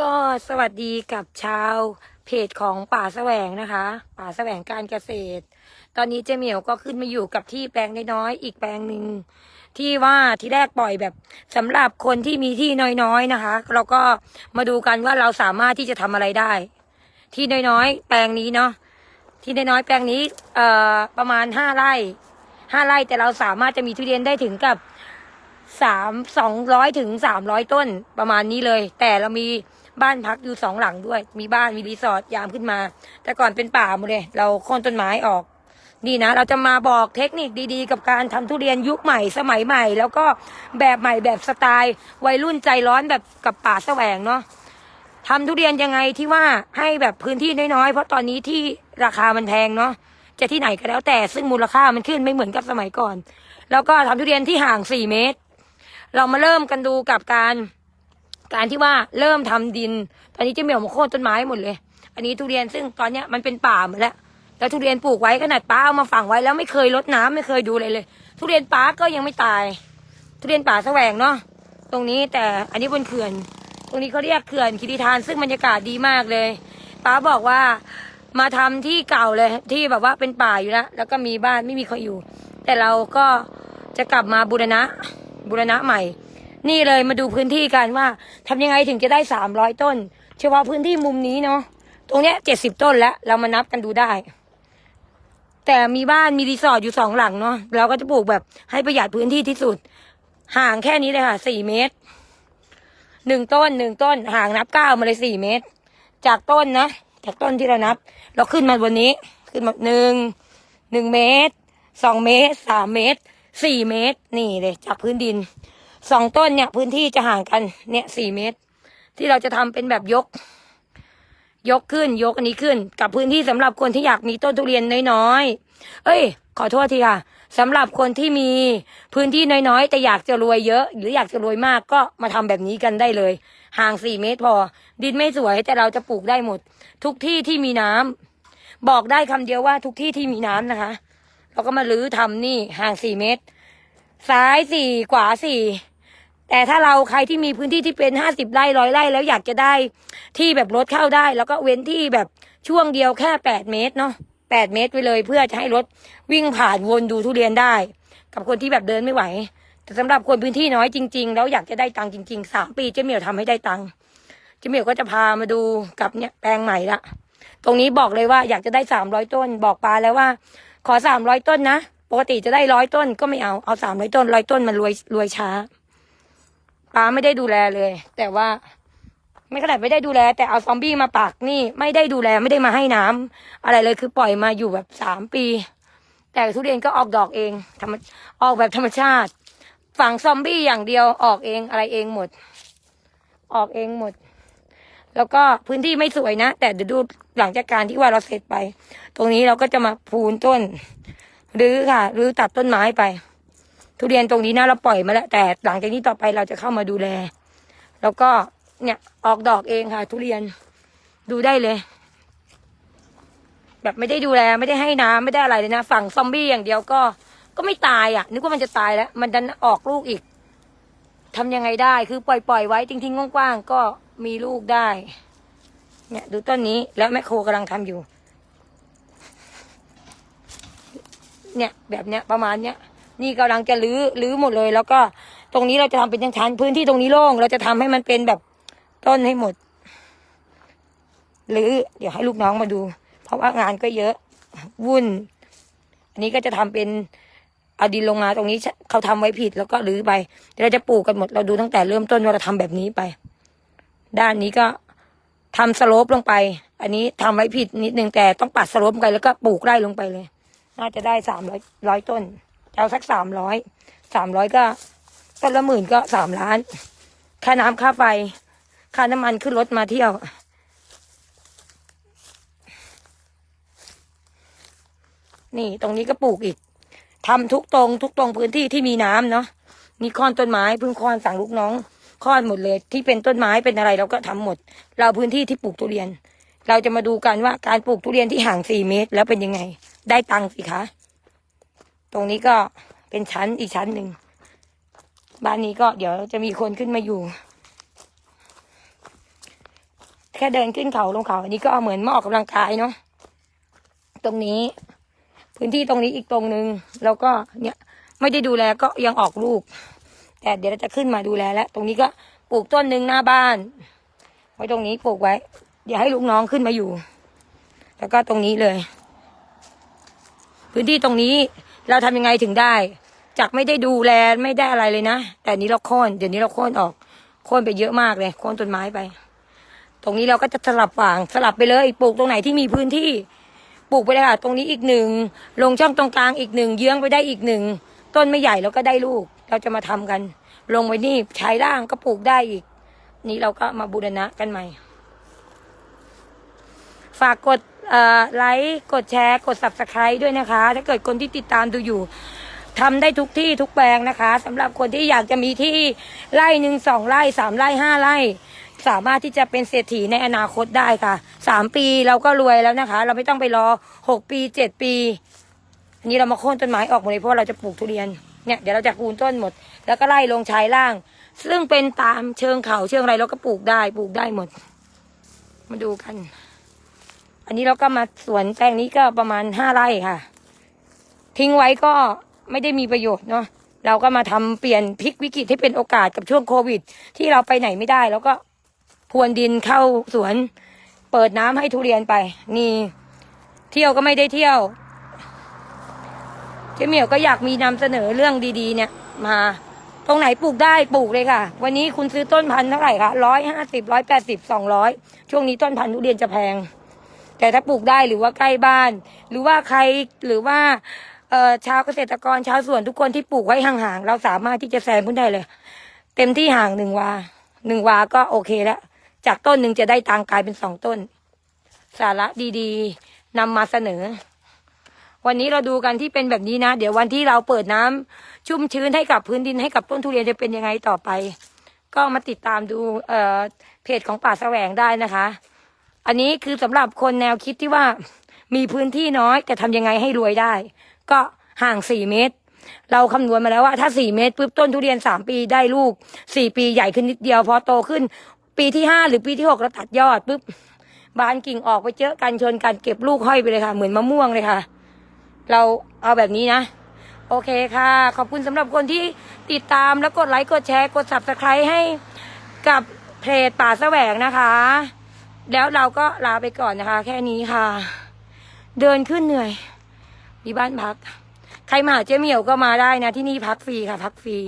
ก็สวัสดีกับชาวเพจของป่าแสวงนะคะ ป่าแสวงการเกษตร ตอนนี้เจเหมียวก็ขึ้นมาอยู่กับที่แปลงน้อยๆอีกแปลงหนึ่งที่ว่าที่แรกปล่อยแบบสำหรับคนที่มีที่น้อยๆนะคะ เราก็มาดูกันว่าเราสามารถที่จะทำอะไรได้ ที่น้อยๆแปลงนี้เนาะที่น้อยๆแปลงนี้เอ่อประมาณห้าไร่ห้าไร่แต่เราสามารถจะมีทุเรียนได้ถึงกับสามสองร้อยถึงสามร้อยต้นประมาณนี้เลย แต่เรามี บ้านพักอยู่สองหลังด้วย มีบ้านมีรีสอร์ทยามขึ้นมา แต่ก่อนเป็นป่าหมดเลย เราโค่นต้นไม้ออกนี่นะเราจะมาบอกเทคนิคดีๆ กับการทำทุเรียนยุคใหม่สมัยใหม่ แล้วก็แบบใหม่แบบสไตล์ วัยรุ่นใจร้อนแบบกับป่าแสวงเนาะทำทุเรียนยังไงที่ว่าให้แบบพื้นที่น้อยๆ เพราะตอนนี้ที่ราคามันแพงเนาะจะที่ไหนก็แล้วแต่ซึ่งมูลค่ามันขึ้นไม่เหมือนกับสมัยก่อน แล้วก็ทำทุเรียนที่ห่างสี่เมตร เรามาเริ่มกันดูกับการ การที่ว่าเริ่มทำดิน ตอนนี้เจะเหมียวมาโค่นต้นไม้หมดเลย อันนี้ทุเรียนซึ่งตอนเนี้ยมันเป็นป่าหมดแล้ว แล้วทุเรียนปลูกไว้ขนาดป้าเอามาฝังไว้แล้วไม่เคยรดน้ำไม่เคยดูเลยเลย ทุเรียนป้าก็ยังไม่ตาย ทุเรียนป่าแสวงเนาะ ตรงนี้แต่อันนี้บนเขื่อน ตรงนี้เขาเรียกเขื่อนคิริทานซึ่งบรรยากาศดีมากเลย ป้าบอกว่ามาทำที่เก่าเลยที่แบบว่าเป็นป่าอยู่แล้วแล้วก็มีบ้านไม่มีใครอยู่ แต่เราก็จะกลับมาบูรณะบูรณะใหม่ นี่เลยมาดูพื้นที่กันว่าทำยังไงถึงจะได้สามร้อยต้น เฉพาะพื้นที่มุมนี้เนาะตรงเนี้ยเจ็ดสิบต้นแล้วเรามานับกันดูได้ แต่มีบ้านมีรีสอร์ทอยู่สองหลังเนาะเราก็จะปลูกแบบให้ประหยัดพื้นที่ที่สุด ห่างแค่นี้เลยค่ะสี่เมตรหนึ่งต้นหนึ่งต้นห่างนับเก้ามาเลยสี่เมตร จากต้นนะจากต้นที่เรานับ เราขึ้นมาบนนี้ ขึ้นมาหนึ่งหนึ่งเมตรสองเมตรสามเมตรสี่เมตร นี่เลยจากพื้นดิน สองต้นเนี่ย พื้นที่จะห่างกันเนี่ยสี่เมตร ที่เราจะทำเป็นแบบยก ยกขึ้นยกอันนี้ขึ้น กับพื้นที่สำหรับคนที่อยากมีต้นทุเรียนน้อยๆเอ้ย ขอโทษทีค่ะสำหรับคนที่มีพื้นที่น้อยๆ แต่อยากจะรวยเยอะ หรืออยากจะรวยมากก็มาทำแบบนี้กันได้เลย ห่างสี่เมตรพอ ดินไม่สวยแต่เราจะปลูกได้หมด ทุกที่ที่มีน้ำบอกได้คำเดียวว่าทุกที่ที่มีน้ำนะคะเราก็มาลื้อทำนี่ห่างสี่เมตร ซ้ายสี่ขวาสี่ แต่ถ้าเราใครที่มีพื้นที่ที่เป็นห้าสิบไร่ร้อยไร่แล้วอยากจะได้ที่แบบรถเข้าได้ แล้วก็เว้นที่แบบช่วงเดียวแค่แปดเมตรเนาะแปดเมตรไปเลยเพื่อจะให้รถวิ่งผ่านวนดูทุเรียนได้ กับคนที่แบบเดินไม่ไหว แต่สำหรับคนพื้นที่น้อยจริง ๆ แล้วอยากจะได้ตังค์จริงๆสามปีเจ๊เหมียวทำให้ได้ตังค์เจ๊เหมียวก็จะพามาดูกับเนี่ยแปลงใหม่ละตรงนี้บอกเลยว่าอยากจะได้สามร้อยต้น บอกปาแล้วว่า ขอสามร้อยต้นนะปกติจะได้ร้อยต้นก็ไม่เอาเอาสามร้อยต้นร้อยต้นมันรวยรวยช้า ป้าไม่ได้ดูแลเลย แต่ว่า ไม่ขนาดไม่ได้ดูแล แต่เอาซอมบี้มาปักนี่ ไม่ได้ดูแลไม่ได้มาให้น้ำอะไรเลยคือปล่อยมาอยู่แบบสามปี แต่ทุเรียนก็ออกดอกเองธรรมออกแบบธรรมชาติ ฝังซอมบี้อย่างเดียวออกเองอะไรเองหมด ออกเองหมด แล้วก็พื้นที่ไม่สวยนะ แต่เดี๋ยวดูหลังจากการที่ว่าเราเสร็จไป ตรงนี้เราก็จะมาพูนต้นหรือค่ะหรือตัดต้นไม้ไป ทุเรียนตรงนี้นะเราปล่อยมาแล้วแต่หลังจากนี้ต่อไปเราจะเข้ามาดูแล แล้วก็เนี่ยออกดอกเองค่ะ ทุเรียนดูได้เลย แบบไม่ได้ดูแลไม่ได้ให้น้ำไม่ได้อะไรเลยนะฝั่งซอมบี้อย่างเดียวก็ก็ไม่ตายอะ นึกว่ามันจะตายแล้ว มันดันออกลูกอีกทำยังไงได้คือปล่อยปล่อยไว้ทิ้งๆกว้างๆก็มีลูกได้ เนี่ย ดูต้นนี้แล้วแมคโครกำลังทำอยู่ เนี่ย แบบเนี้ยประมาณเนี้ย นี่กำลังจะรื้อรื้อหมดเลย แล้วก็ตรงนี้เราจะทำเป็นชั้นพื้นที่ตรงนี้โล่ง เราจะทำให้มันเป็นแบบต้นให้หมดหรือเดี๋ยวให้ลูกน้องมาดู เพราะว่างานก็เยอะวุ่น อันนี้ก็จะทำเป็นเอาดินลงมาตรงนี้เขาทำไว้ผิดแล้วก็รื้อไปเดี๋ยวเราจะปลูกกันหมดเราดูตั้งแต่เริ่มต้นว่าเราทำแบบนี้ไป ด้านนี้ก็ทำสโลปลงไป อันนี้ทำไว้ผิดนิดนึงแต่ต้องปัดสโลปไปแล้วก็ปลูกไร่ลงไปเลย น่าจะได้สามร้อยร้อยต้น เอาสักสามร้อยสามร้อยก็ต้นละหมื่นก็สามล้านค่าน้ำค่าไฟค่าน้ำมันขึ้นรถมาเที่ยว นี่ตรงนี้ก็ปลูกอีกทำทุกตรง ทุกตรงพื้นที่ที่มีน้ำเนาะนี่ค้อนต้นไม้เพิ่งค้อนสั่งลูกน้องค้อนหมดเลย ที่เป็นต้นไม้เป็นอะไรเราก็ทำหมด เราพื้นที่ที่ปลูกทุเรียน เราจะมาดูกันว่าการปลูกทุเรียนที่ห่างสี่เมตร แล้วเป็นยังไง ได้ตังค์สิคะ ตรงนี้ก็เป็นชั้นอีกชั้นหนึ่ง บ้านนี้ก็เดี๋ยวจะมีคนขึ้นมาอยู่ แค่เดินขึ้นเขาลงเขา อันนี้ก็เหมือนมาออกกำลังกายเนาะ ตรงนี้ พื้นที่ตรงนี้อีกตรงนึงแล้วก็เนี่ยไม่ได้ดูแลก็ยังออกลูก แต่เดี๋ยวเราจะขึ้นมาดูแลแล้ว ตรงนี้ก็ปลูกต้นหนึ่งหน้าบ้าน ไว้ตรงนี้ปลูกไว้อย่าให้ลูกน้องขึ้นมาอยู่ แล้วก็ตรงนี้เลย พื้นที่ตรงนี้ เราทำยังไงถึงได้ จากไม่ได้ดูแลไม่ได้อะไรเลยนะ แต่นี้เราโค่นเดี๋ยวนี้เราโค่นออก โค่นไปเยอะมากเลย โค่นต้นไม้ไป ตรงนี้เราก็จะสลับฝางสลับไปเลยปลูกตรงไหนที่มีพื้นที่ ปลูกไปเลยค่ะตรงนี้อีกหนึ่งลงช่องตรงกลางอีกหนึ่งเยื้องไปได้อีกหนึ่งต้นไม่ใหญ่เราก็ได้ลูก เราจะมาทำกัน ลงไว้นี่ใช้ร่างก็ปลูกได้อีก นี่เราก็มาบูรณะกันใหม่ ฝากกด ไลค์กดแชร์ กด subscribe ด้วยนะคะ ถ้าเกิดคนที่ติดตามดูอยู่ทำได้ทุกที่ทุกแปลงนะคะสำหรับคนที่อยากจะมีที่ไร่หนึ่งสองไร่สามไร่ห้าไร่ สามารถที่จะเป็นเศรษฐีในอนาคตได้ค่ะสามปีเราก็รวยแล้วนะคะ เราไม่ต้องไปรอหกปีเจ็ดปี อันนี้เรามาโค่นต้นไม้ออกหมดเลยเพราะเราจะปลูกทุเรียนเนี่ยเดี๋ยวเราจะคูนต้นหมด แล้วก็ไล่ลงชายล่าง ซึ่งเป็นตามเชิงเขาเชิงอะไรเราก็ปลูกได้ปลูกได้หมด มาดูกัน อันนี้เราก็มาสวนแปลงนี้ก็ประมาณห้าไร่ค่ะ ทิ้งไว้ก็ไม่ได้มีประโยชน์เนาะเราก็มาทำเปลี่ยนพลิกวิกฤตให้เป็นโอกาสกับช่วงโควิด ที่เราไปไหนไม่ได้ แล้วก็พรวนดินเข้าสวน เปิดน้ำให้ทุเรียนไป นี่ เที่ยวก็ไม่ได้เที่ยวเจ๊เหมียวก็อยากมีนำเสนอเรื่องดีๆ เนี่ย มา ตรงไหนปลูกได้ปลูกเลยค่ะ วันนี้คุณซื้อต้นพันธุ์เท่าไหร่คะร้อยห้าสิบร้อยแปดสิบสองร้อยช่วงนี้ต้นพันธุ์ทุเรียนจะแพง แต่ถ้าปลูกได้หรือว่าใกล้บ้าน หรือว่าใครหรือว่าเอ่อชาวเกษตรกรชาวสวนทุกคนที่ปลูกไว้ห่างๆเราสามารถที่จะแซงพื้นได้เลย เต็มที่ห่างหนึ่งวาหนึ่งวาก็โอเคแล้วจากต้นหนึ่งจะได้ตังกลายเป็นสองต้น สาระดีๆนำมาเสนอ วันนี้เราดูกันที่เป็นแบบนี้นะ เดี๋ยววันที่เราเปิดน้ำชุ่มชื้นให้กับพื้นดินให้กับต้นทุเรียนจะเป็นยังไงต่อไป ก็มาติดตามดูเอ่อเพจของป่าแสวงได้นะคะ อันนี้คือสำหรับคนแนวคิดที่ว่ามีพื้นที่น้อยแต่ทำยังไงให้รวยได้ ก็ห่างสี่เมตร เราคำนวณมาแล้วว่าถ้าสี่เมตรปุ๊บต้นทุเรียนสามปีได้ลูกสี่ปีใหญ่ขึ้นนิดเดียวพอโตขึ้น ปีที่ห้าหรือปีที่หกเราตัดยอดปุ๊บบานกิ่งออกไปเจอกันชนกันเก็บลูกห้อยไปเลยค่ะ เหมือนมะม่วงเลยค่ะ เราเอาแบบนี้นะ โอเคค่ะ ขอบคุณสำหรับคนที่ติดตามแล้วกดไลค์กดแชร์กด subscribe ให้กับเพจป่าแสวงนะคะ แล้วเราก็ลาไปก่อนนะคะ แค่นี้ค่ะ เดินขึ้นเหนื่อย มีบ้านพัก ใครมาหาเจ๊เหมียวก็มาได้นะ ที่นี่พักฟรีค่ะ พักฟรี